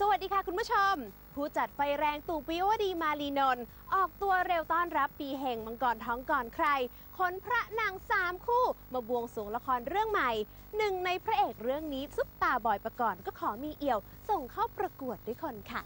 สวัสดีค่ะคุณผู้ชม ผู้จัดไฟแรงตู่ปิวดีมาลีนนท์ออกตัวเร็วต้อนรับปีแห่งมังกรท้องก่อนใครขนพระนางสามคู่ มาบวงสรวงละครเรื่องใหม่ หนึ่งในพระเอกเรื่องนี้ซุปตาบอยประกรณ์ก็ขอมีเอี่ยว ส่งเข้าประกวดด้วยคนค่ะ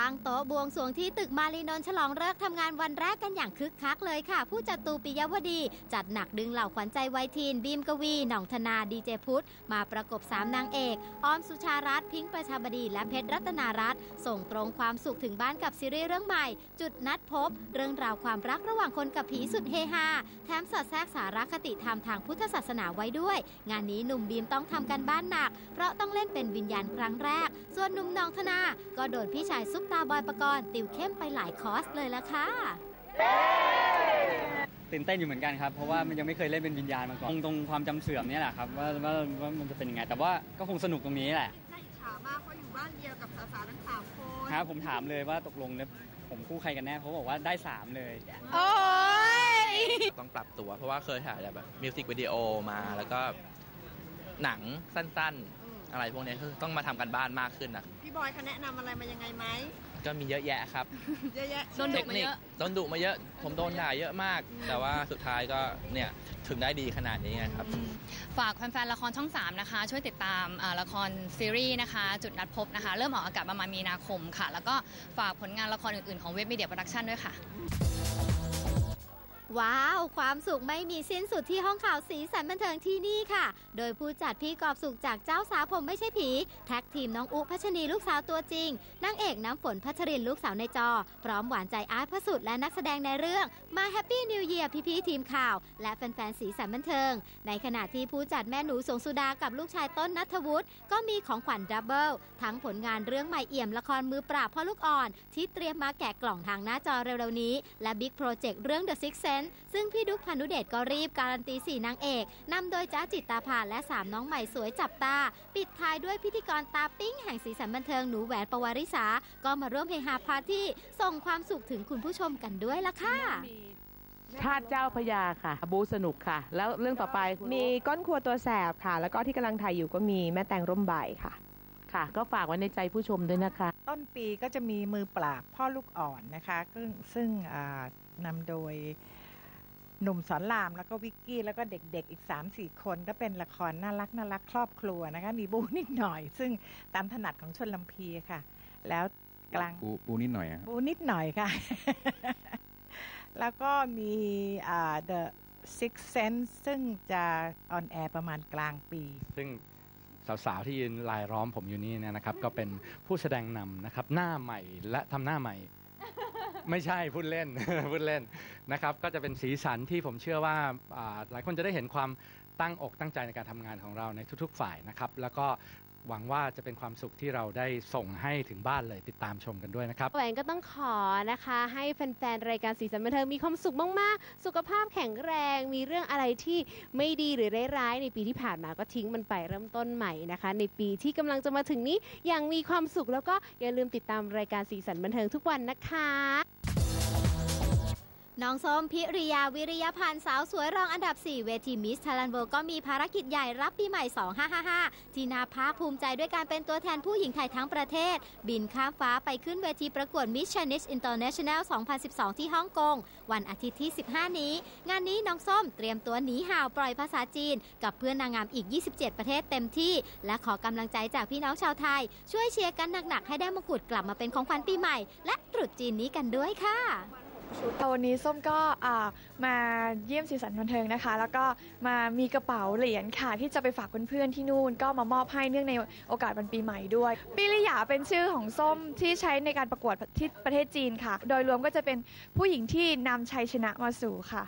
ตั้งโต๊ะบวงสวงที่ตึกมารีนนท์ฉลองเลิกทำงานวันแรกกันอย่างคึกคักเลยค่ะ ผู้จัดตูปิยวดี จัดหนักดึงเหล่าขวัญใจวัยทีน บีมกวี หน่องธนาดีเจพุทธ มาประกบสามนางเอกออมสุชารัตพิงค์ประชาบดี และเพชรรัตนารัตน์ส่งตรงความสุขถึงบ้านกับซีรีส์เรื่องใหม่ จุดนัดพบ เรื่องราวความรักระหว่างคนกับผีสุดเฮฮาแถมสอดแทรกสารคติธรรมทางพุทธศาสนาไว้ด้วย งานนี้หนุ่มบีมต้องทำกันบ้านหนัก เพราะต้องเล่นเป็นวิญญาณครั้งแรก ส่วนหนุ่มนองธนา ก็โดนพี่ชายซุปตาบอยปกรณ์ติวเข้มไปหลายคอร์สเลยละค่ะตื่นเต้นอยู่เหมือนกันครับเพราะว่ามันยังไม่เคยเล่นเป็นวิญญาณมาก่อนตรงตรงความจำเสื่อมเนี่ยแหละครับว่าว่าว่ามันจะเป็นยังไง แต่ว่าก็คงสนุกตรงนี้แหละน่าอิจฉามากเพราะอยู่บ้านเดียวกับสาวๆทั้งสามคนครับผมถามเลยว่าตกลงเนี่ยผมคู่ใครกันแน่เขาบอกว่าได้สามเลยโอ้ยต้องปรับตัว เพราะว่าเคยถ่ายแบบมิวสิกวิดีโอมาแล้วก็หนังสั้นๆ อะไรพวกนี้คือต้องมาทำกันบ้านมากขึ้นนะพี่บอยเขาแนะนำอะไรมายังไงไหมก็มีเยอะแยะครับเยอะแยะโดนดุเทคนิคโดนดุมาเยอะ ผมโดนด่าเยอะมาก แต่ว่าสุดท้ายก็เนี่ยถึงได้ดีขนาดนี้ไงครับฝากแฟนๆละครช่อง 3 นะคะ ช่วยติดตามอ่าละครซีรีส์นะคะ จุดนัดพบนะคะ เริ่มออกอากาศประมาณมีนาคมค่ะ แล้วก็ฝากผลงานละครอื่นๆของเว็บมีเดียโปรดักชันด้วยค่ะ ว้าว ความสุขไม่มีสิ้นสุดที่ห้องข่าวสีสันบันเทิงที่นี่ค่ะ โดยผู้จัดพี่กอบสุขจากเจ้าสาวผมไม่ใช่ผี แท็กทีมน้องอุพัชนีลูกสาวตัวจริงนางเอกน้ำฝนพัชรินลูกสาวในจอ พร้อมหวานใจอาร์ตพระสุดและนักแสดงในเรื่อง มาแฮปปี้นิวเยียร์พี่ๆทีมข่าว และแฟนๆสีสันบันเทิง ในขณะที่ผู้จัดแม่หนูสงสุดากับลูกชายต้นนัทวุฒิก็มีของขวัญดับเบิลทั้งผลงานเรื่องใหม่เอี่ยมละครมือปราบพ่อลูกอ่อน ที่เตรียมมาแกะกล่องทางหน้าจอเร็วๆนี้ และบิ๊กโปรเจกต์เรื่อง The Six Sense ซึ่งพี่ดุ๊กพานุเดชก็รีบการันตีสี่นางเอกนำโดยจ้าจิตตาภาและสามน้องใหม่สวยจับตา ปิดท้ายด้วยพิธีกรตาปิ้งแห่งสีสันบันเทิงหนูแหวนปวาริสา ก็มาร่วมเฮฮาปาร์ตี้ส่งความสุขถึงคุณผู้ชมกันด้วยละค่ะชาติเจ้าพระยาค่ะ บูสนุกค่ะ แล้วเรื่องต่อไปคุณมีก้อนครัวตัวแสบค่ะ แล้วก็ที่กำลังถ่ายอยู่ก็มีแม่แตงร่มใบค่ะ ค่ะ ก็ฝากไว้ในใจผู้ชมด้วยนะคะ ต้นปีก็จะมีมือปราบพ่อลูกอ่อนนะคะ ซึ่งซึ่งอ่านำโดย หนุ่มสอนรามแล้วก็วิกกี้แล้วก็เด็กๆอีก 3-4 คนก็เป็นละครน่ารักน่ารักครอบครัวนะคะมีบูนิดหน่อย ซึ่งตามถนัดของชนลำพีค่ะ แล้วกลางปูปูนิดหน่อยอะบูนิดหน่อยค่ะ แล้วก็มีอ่า The Six Sense ซึ่งจะออนแอร์ประมาณกลางปี ซึ่งสาวๆที่ยืนลายล้อมผมอยู่นี่เนยนะครับ ก็เป็นผู้แสดงนำนะครับ หน้าใหม่และทำหน้าใหม่ ไม่ใช่พูดเล่น พูดเล่นนะครับ ก็จะเป็นสีสันที่ผมเชื่อว่าอ่าหลายคนจะได้เห็นความ ตั้งอกตั้งใจในการทำงานของเราในทุกๆ ฝ่ายนะครับ แล้วก็หวังว่าจะเป็นความสุขที่เราได้ส่งให้ถึงบ้านเลยติดตามชมกันด้วยนะครับ แหวนก็ต้องขอนะคะ ให้แฟนๆรายการสีสันบันเทิงมีความสุขมากๆ สุขภาพแข็งแรง มีเรื่องอะไรที่ไม่ดีหรือร้ายๆในปีที่ผ่านมาก็ทิ้งมันไปเริ่มต้นใหม่นะคะ ในปีที่กำลังจะมาถึงนี้อย่างมีความสุขแล้วก็อย่าลืมติดตามรายการสีสันบันเทิงทุกวันนะคะ น้องส้มพิริยาวิริยพันธ์สาวสวยรองอันดับ 4 เวทีมิสท a ลันโ r ก็มีภารกิจใหญ่รับปีใหม่ 2555 ที่น่าภาคภูมิใจด้วยการเป็นตัวแทนผู้หญิงไทยทั้งประเทศ บินข้ามฟ้าไปขึ้นเวทีประกวด Miss Chinese International 2012 ที่ฮ่องกง วันอาทิตย์ที่ 15 นี้ งานนี้น้องส้มเตรียมตัวหนีห่าวปล่อยภาษาจีน กับเพื่อนนางงามอีก 27 ประเทศเต็มที่ และขอกำลังใจจากพี่น้องชาวไทย ช่วยเชียร์กันหนักๆให้ได้มงกุฎกลับมาเป็นของขวัญปีใหม่ และตรุษจีนนี้กันด้วยค่ะ วันนี้ส้มก็มาเยี่ยมสีสันบันเทิงนะคะ แล้วก็มามีกระเป๋าเหรียญค่ะ ที่จะไปฝากเพื่อนๆที่นู่น ก็มามอบให้เนื่องในโอกาสวันปีใหม่ด้วยปิริยาเป็นชื่อของส้มที่ใช้ในการประกวดที่ประเทศจีนค่ะ โดยรวมก็จะเป็นผู้หญิงที่นำชัยชนะมาสู่ค่ะ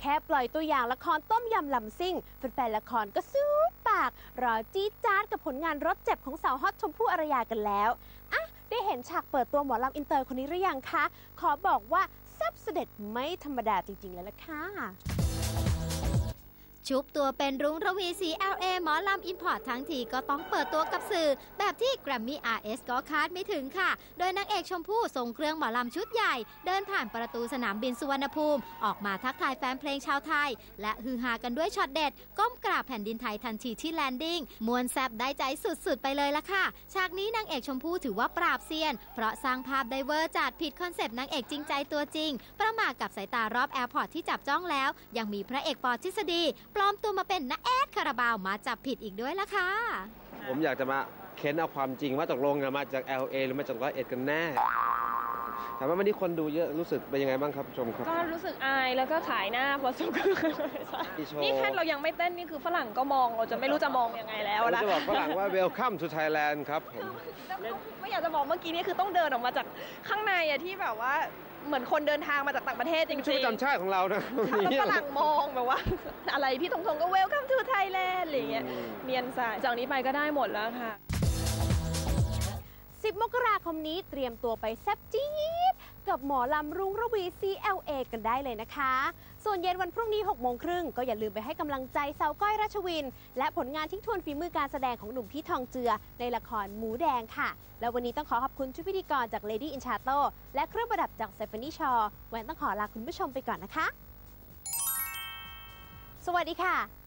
แค่ปล่อยตัวอย่างละครต้มยำลำซิ่งแฟนๆละครก็ซูดปาก รอจี๊ดจ๊าดกับผลงานรถเจ็บของสาวฮอตชมพู่อารยากันแล้วอะ ได้เห็นฉากเปิดตัวหมอลำอินเตอร์คนนี้หรือยังคะ ขอบอกว่าแซับเสด็จไม่ธรรมดาจริง ๆ เลยล่ะค่ะ ชุบตัวเป็นรุ้งระวีสี LA หมอลำอินพอร์ตทั้งทีก็ต้องเปิดตัวกับสื่อ แบบที่ Grammy RS ก็คาดไม่ถึงค่ะ โดยนางเอกชมพู่ทรงเครื่องหมอลำชุดใหญ่ เดินผ่านประตูสนามบินสุวรรณภูมิ ออกมาทักทายแฟนเพลงชาวไทย และฮือฮากันด้วยช็อตเด็ด ก้มกราบแผ่นดินไทยทันทีที่แลนดิ้งมวนแซบได้ใจสุดๆ ไปเลยละค่ะฉากนี้นางเอกชมพู่ถือว่าปราบเซียน เพราะสร้างภาพไดเวอร์จัดผิดคอนเซปต์นางเอกจริงใจตัวจริง ประมาทกับสายตารอบแอร์พอร์ตที่จับจ้องแล้ว ยังมีพระเอกปอทฤษฎีปลอมตัวมาเป็นน้าแอดคาราบาวมาจับผิดอีกด้วยละค่ะ ผมอยากจะมาเค้นเอาความจริงว่าตกลงเนี่ยมาจาก LA หรือมาจากร้อยเอ็ดกันแน่ถามว่าวันนี้คนดูเยอะรู้สึกเป็นยังไงบ้างครับผู้ชมครับ ก็รู้สึกอายแล้วก็ขายหน้าพอสมควรที่โชว์ นี่แค่เรายังไม่เต้นนี่คือฝรั่งก็มองเราจะไม่รู้จะมองยังไงแล้วผมนะจะบอกฝรั่งว่า welcome to Thailand ครับผม ไม่อยากจะบอกเมื่อกี้นี่คือต้องเดินออกมาจากข้างในอะที่แบบว่า เหมือนคนเดินทางมาจากต่างประเทศจริงๆชุดประจำชาติของเรานะแล้วฝรั่งมองแบบว่า อะไรพี่ทงทงก็ welcome to Thailand อะไรอย่างเงี้ยเนียนสายจากนี้ไปก็ได้หมดแล้วค่ะ 10 มกราคมนี้เตรียมตัวไปแซ่บจี๊ด กับหมอลำรุ้งระวี CLA กันได้เลยนะคะ ส่วนเย็นวันพรุ่งนี้6โมงครึ่งก็อย่าลืมไปให้กำลังใจสาวก้อยราชวิน และผลงานทิ้งทวนฝีมือการแสดงของหนุ่มพี่ทองเจือ ในละครหมูแดงค่ะ แล้ววันนี้ต้องขอขอบคุณชุดพิธีกรจาก Lady in c h a t o และเครื่องประดับจาก Stephanie Shaw แหวนต้องขอลาคุณผู้ชมไปก่อนนะคะ สวัสดีค่ะ